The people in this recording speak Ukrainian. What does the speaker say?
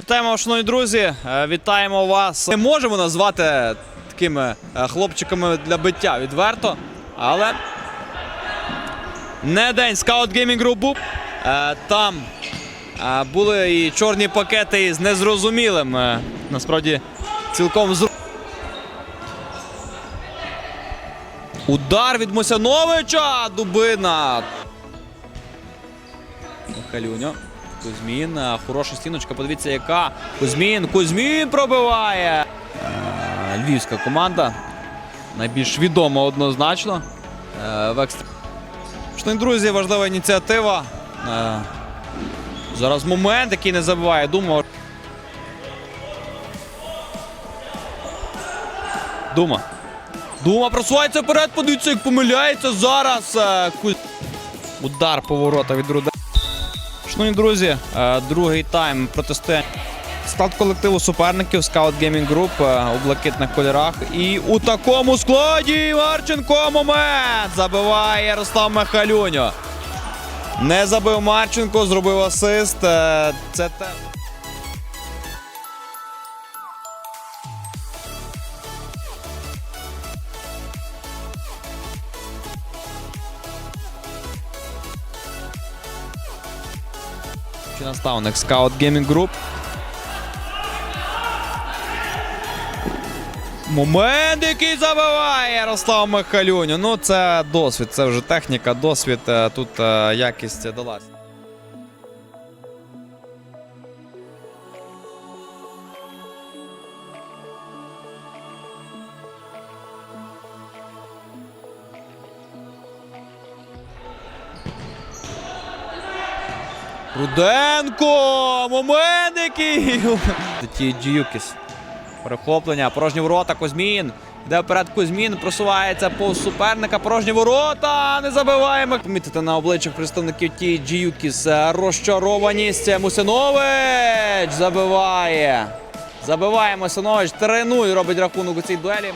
Вітаємо, шановні друзі. Е, Вітаємо вас. Не можемо назвати такими е, хлопчиками для биття відверто, але не день Scout Gaming Group. Е, Там були і чорні пакети з незрозумілим. Насправді цілком зру... Удар від Мосяновича. Дубина. Михалюньо. Кузьмін. е, Хороша стіночка. Подивіться, яка. Кузьмін. Кузьмін пробиває. Е, Львівська команда. Найбільш відома однозначно. Е, друзі, важлива ініціатива. Зараз момент, який не забуває. Думав. Дума. Дума просувається вперед, подивіться, як помиляється зараз. Удар поворота від Руда. Шановні друзі, е, другий тайм протистояння. Склад колективу суперників Scout Gaming Group е, у блакитних кольорах. І у такому складі Марченко момент забиває Ярослав Михалюньо. Не забив Марченко, зробив асист. Е, Це те. Чи наставник Scout Gaming Group. Момент, який забиває Ярослав Михалюню. Ну, це досвід, це вже техніка, досвід. е, Тут е, якість далась. Руденко! Момент який! Ті Джіюкіс. Перехоплення, порожні ворота, Кузьмін. Йде вперед Кузьмін, просувається повз суперника, порожні ворота, не забиваємо. Помітити на обличчях представників ті Джіюкіс. Розчарованість. Мусинович забиває. Забиває Мусинович. 3-0 робить рахунок у цій дуелі.